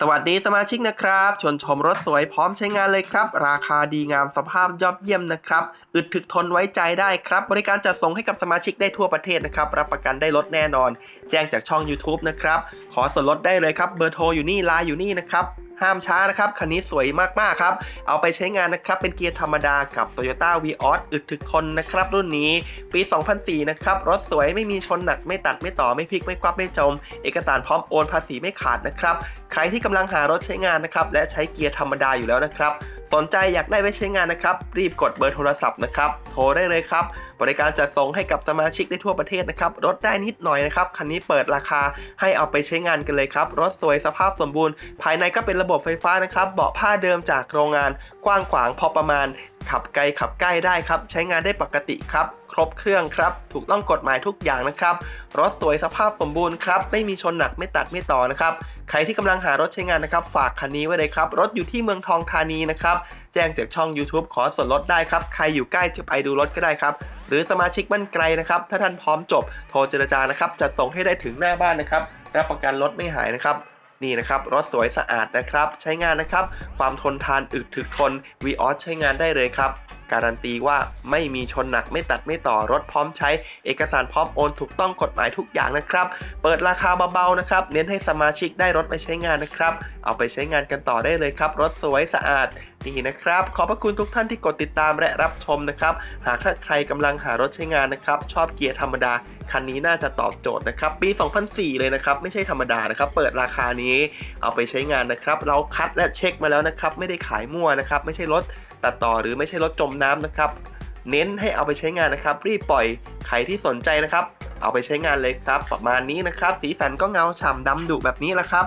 สวัสดีสมาชิกนะครับชวนชมรถสวยพร้อมใช้งานเลยครับ ราคาดีงามสภาพยอดเยี่ยมนะครับ อึดถึกทนไว้ใจได้ครับ บริการจัดส่งให้กับสมาชิกได้ทั่วประเทศนะครับ รับประกันได้ลดแน่นอน แจ้งจากช่อง YouTube นะครับ ขอส่วนลดได้เลยครับ เบอร์โทรอยู่นี่ไลน์อยู่นี่นะครับ ห้ามช้านะครับ คันนี้สวยมากๆครับ เอาไปใช้งานนะครับ เป็นเกียร์ธรรมดากับ Toyota v ีออสอึดถึกทนนะครับ รุ่นนี้ ปี 2004 นะครับ รถสวยไม่มีชนหนักไม่ตัดไม่ต่อไม่พลิกไม่ควับไม่จม เอกสารพร้อมโอนภาษีไม่ขาดนะครับ ใครที่กำลังหารถใช้งานนะครับ และใช้เกียร์ธรรมดาอยู่แล้วนะครับ สนใจอยากได้ไว้ใช้งานนะครับ รีบกดเบอร์โทรศัพท์นะครับ โทรได้เลยครับ บริการจัดส่งให้กับสมาชิกได้ทั่วประเทศนะครับลดได้นิดหน่อยนะครับ คันนี้เปิดราคาให้เอาไปใช้งานกันเลยครับ รถสวยสภาพสมบูรณ์ ภายในก็เป็นระบบไฟฟ้านะครับ เบาะผ้าเดิมจากโรงงาน กว้างขวางพอประมาณ ขับไกลขับใกล้ได้ครับ ใช้งานได้ปกติครับ ครบเครื่องครับ ถูกต้องกฎหมายทุกอย่างนะครับ รถสวยสภาพสมบูรณ์ครับ ไม่มีชนหนักไม่ตัดไม่ต่อนะครับ ใครที่กำลังหารถใช้งานนะครับ ฝากคันนี้ไว้เลยครับ รถอยู่ที่เมืองทองธานีนะครับ แจ้งจากช่อง YouTube ขอส่วนลดได้ครับ ใครอยู่ใกล้จะไปดูรถก็ได้ครับ หรือสมาชิกบ้านไกลนะครับ ถ้าท่านพร้อมจบ โทรเจรจานะครับจะส่งให้ได้ถึงหน้าบ้านนะครับ รับประกันรถไม่หายนะครับนี่นะครับรถสวยสะอาดนะครับ ใช้งานนะครับ ความทนทานอึดถึกทน v ีออสใช้งานได้เลยครับ การันตีว่าไม่มีชนหนักไม่ตัดไม่ต่อรถพร้อมใช้ เอกสารพร้อมโอนถูกต้องกฎหมายทุกอย่างนะครับ เปิดราคาเบาๆนะครับ เน้นให้สมาชิกได้รถไปใช้งานนะครับ เอาไปใช้งานกันต่อได้เลยครับ รถสวยสะอาดนี่นะครับ ขอบพระคุณทุกท่านที่กดติดตามและรับชมนะครับ หากถ้าใครกำลังหารถใช้งานนะครับ ชอบเกียร์ธรรมดา คันนี้น่าจะตอบโจทย์นะครับ ปี 2004 เลยนะครับ ไม่ใช่ธรรมดานะครับ เปิดราคานี้ เอาไปใช้งานนะครับ เราคัดและเช็คมาแล้วนะครับ ไม่ได้ขายมั่วนะครับ ไม่ใช่รถ ตัดต่อหรือไม่ใช่รถจมน้ำนะครับ เน้นให้เอาไปใช้งานนะครับ รีบปล่อยใครที่สนใจนะครับ เอาไปใช้งานเลยครับ ประมาณนี้นะครับ สีสันก็เงาฉ่ำดำดุแบบนี้แหละครับ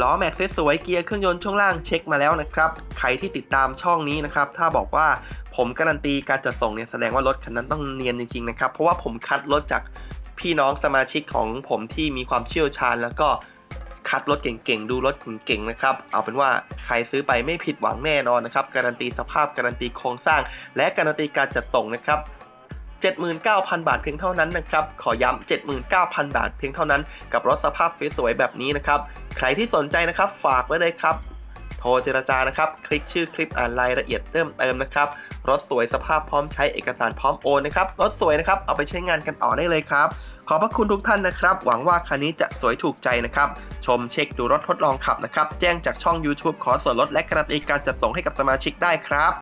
ล้อแม็กซ์สวยเกียร์เครื่องยนต์ช่วงล่างเช็คมาแล้วนะครับ ใครที่ติดตามช่องนี้นะครับ ถ้าบอกว่าผมการันตีการจัดส่งเนี่ยแสดงว่ารถคันนั้นต้องเนียนจริงๆนะครับ เพราะว่าผมคัดรถจากพี่น้องสมาชิกของผมที่มีความเชี่ยวชาญ แล้วก็ คัดรถเก่งๆ ดูรถเก่งๆ นะครับ เอาเป็นว่าใครซื้อไปไม่ผิดหวังแน่นอนนะครับ การันตีสภาพ การันตีโครงสร้าง และการันตีการจัดส่งนะครับ79,000 บาทเพียงเท่านั้นนะครับ ขอย้ำ79,000 บาทเพียงเท่านั้น กับรถสภาพสวยๆแบบนี้นะครับ ใครที่สนใจนะครับ ฝากไว้เลยครับ ทรเจรจานะครับ คลิกชื่อคลิปอ่านรายละเอียดเพิ่มเติมนะครับ รถสวยสภาพพร้อมใช้เอกสารพร้อมโอนนะครับ รถสวยนะครับ เอาไปใช้งานกันต่อได้เลยครับ ขอบพระคุณทุกท่านนะครับ หวังว่าคันนี้จะสวยถูกใจนะครับ ชมเช็คดูรถทดลองขับนะครับ แจ้งจากช่อง YouTube ขอส่วนลดและการันตีการจัดส่งให้กับสมาชิกได้ครับ